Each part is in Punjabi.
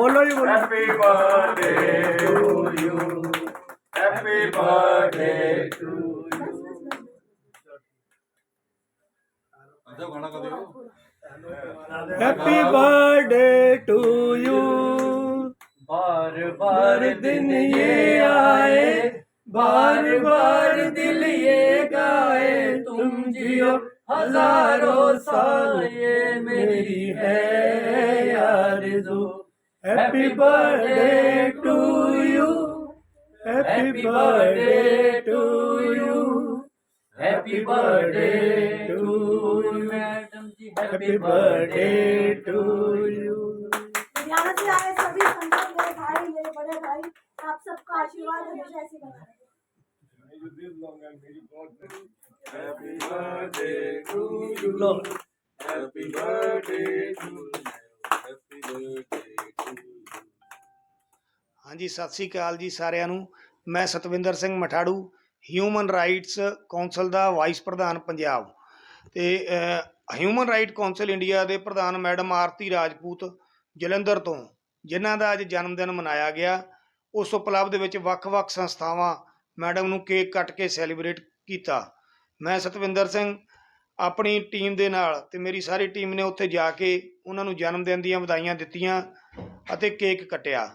Happy birthday to you. Happy birthday to you. ਅੱਛਾ ਗਾਣਾ ਕਦੇ ਹੈਪੀ ਬਰਥਡੇ ਟੂ ਯੂ बार बार दिन ये आए बार बार दिल ये गाए तुम जियो हजारों साल ये मेरी है आरज़ू Happy birthday to you happy birthday to you happy birthday to you madam ji happy birthday to you यहाँ से आए सभी संगत मेरे भाई मेरे बड़े भाई आप सबका आशीर्वाद हमेशा ऐसे बना रहे Happy birthday to you. Happy birthday to you. Happy birthday. ਹਾਂਜੀ, ਸਤਿ ਸ੍ਰੀ ਅਕਾਲ ਜੀ ਸਾਰਿਆਂ ਨੂੰ। ਮੈਂ Satwinder Singh Mathaaru human rights council ਦਾ ਵਾਈਸ ਪ੍ਰਧਾਨ ਪੰਜਾਬ। ਤੇ ਹਿਊਮਨ ਰਾਈਟ ਕੌਂਸਲ ਇੰਡੀਆ ਦੇ ਪ੍ਰਧਾਨ ਮੈਡਮ ਆਰਤੀ ਰਾਜਪੂਤ ਜਲੰਧਰ ਤੋਂ, ਜਿਨ੍ਹਾਂ ਦਾ ਅੱਜ ਜਨਮ ਦਿਨ ਮਨਾਇਆ ਗਿਆ। ਉਸ ਉਪਲਬਧ ਵਿੱਚ ਵੱਖ-ਵੱਖ ਸੰਸਥਾਵਾਂ ਮੈਡਮ ਨੂੰ ਕੇਕ ਕੱਟ ਕੇ ਸੈਲੀਬ੍ਰੇਟ ਕੀਤਾ। ਮੈਂ ਸਤਵਿੰਦਰ ਸਿੰਘ, ਆਪਣੀ ਟੀਮ ਦੇ ਨਾਲ ਤੇ ਮੇਰੀ ਸਾਰੀ ਟੀਮ ਨੇ ਉੱਥੇ ਜਾ ਕੇ ਉਹਨਾਂ ਨੂੰ ਜਨਮ ਦਿਨ ਦੀਆਂ ਵਧਾਈਆਂ ਦਿੱਤੀਆਂ ਅਤੇ ਕੇਕ ਕੱਟਿਆ।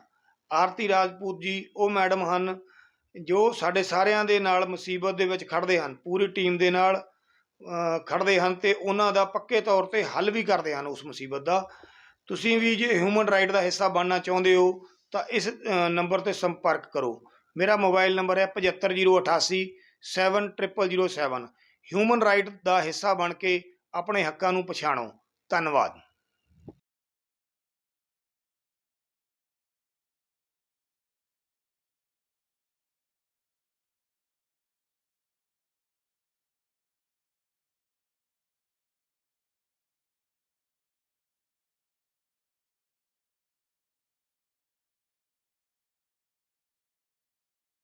ਆਰਤੀ ਰਾਜਪੂਤ ਜੀ ਉਹ ਮੈਡਮ ਹਨ ਜੋ ਸਾਡੇ ਸਾਰਿਆਂ ਦੇ ਨਾਲ ਮੁਸੀਬਤ ਦੇ ਵਿੱਚ ਖੜਦੇ ਹਨ ਪੂਰੀ ਟੀਮ ਦੇ ਨਾਲ ਅ, ਖੜਦੇ ਹਨ ਤੇ ਉਹਨਾਂ ਦਾ ਪੱਕੇ ਤੌਰ ਤੇ ਹੱਲ ਵੀ ਕਰਦੇ ਹਨ ਉਸ ਮੁਸੀਬਤ ਦਾ। ਤੁਸੀਂ ਵੀ ਜੇ ਹਿਊਮਨ ਰਾਈਟ ਦਾ ਹਿੱਸਾ ਬਣਨਾ ਚਾਹੁੰਦੇ ਹੋ ਤਾਂ ਇਸ ਨੰਬਰ ਤੇ ਸੰਪਰਕ ਕਰੋ। ਮੇਰਾ ਮੋਬਾਈਲ ਨੰਬਰ ਹੈ 75088 7007 ਹਿਊਮਨ ਰਾਈਟ ਦਾ ਹਿੱਸਾ ਬਣ ਕੇ ਆਪਣੇ ਹੱਕਾਂ ਨੂੰ ਪਛਾਣੋ। ਧੰਨਵਾਦ।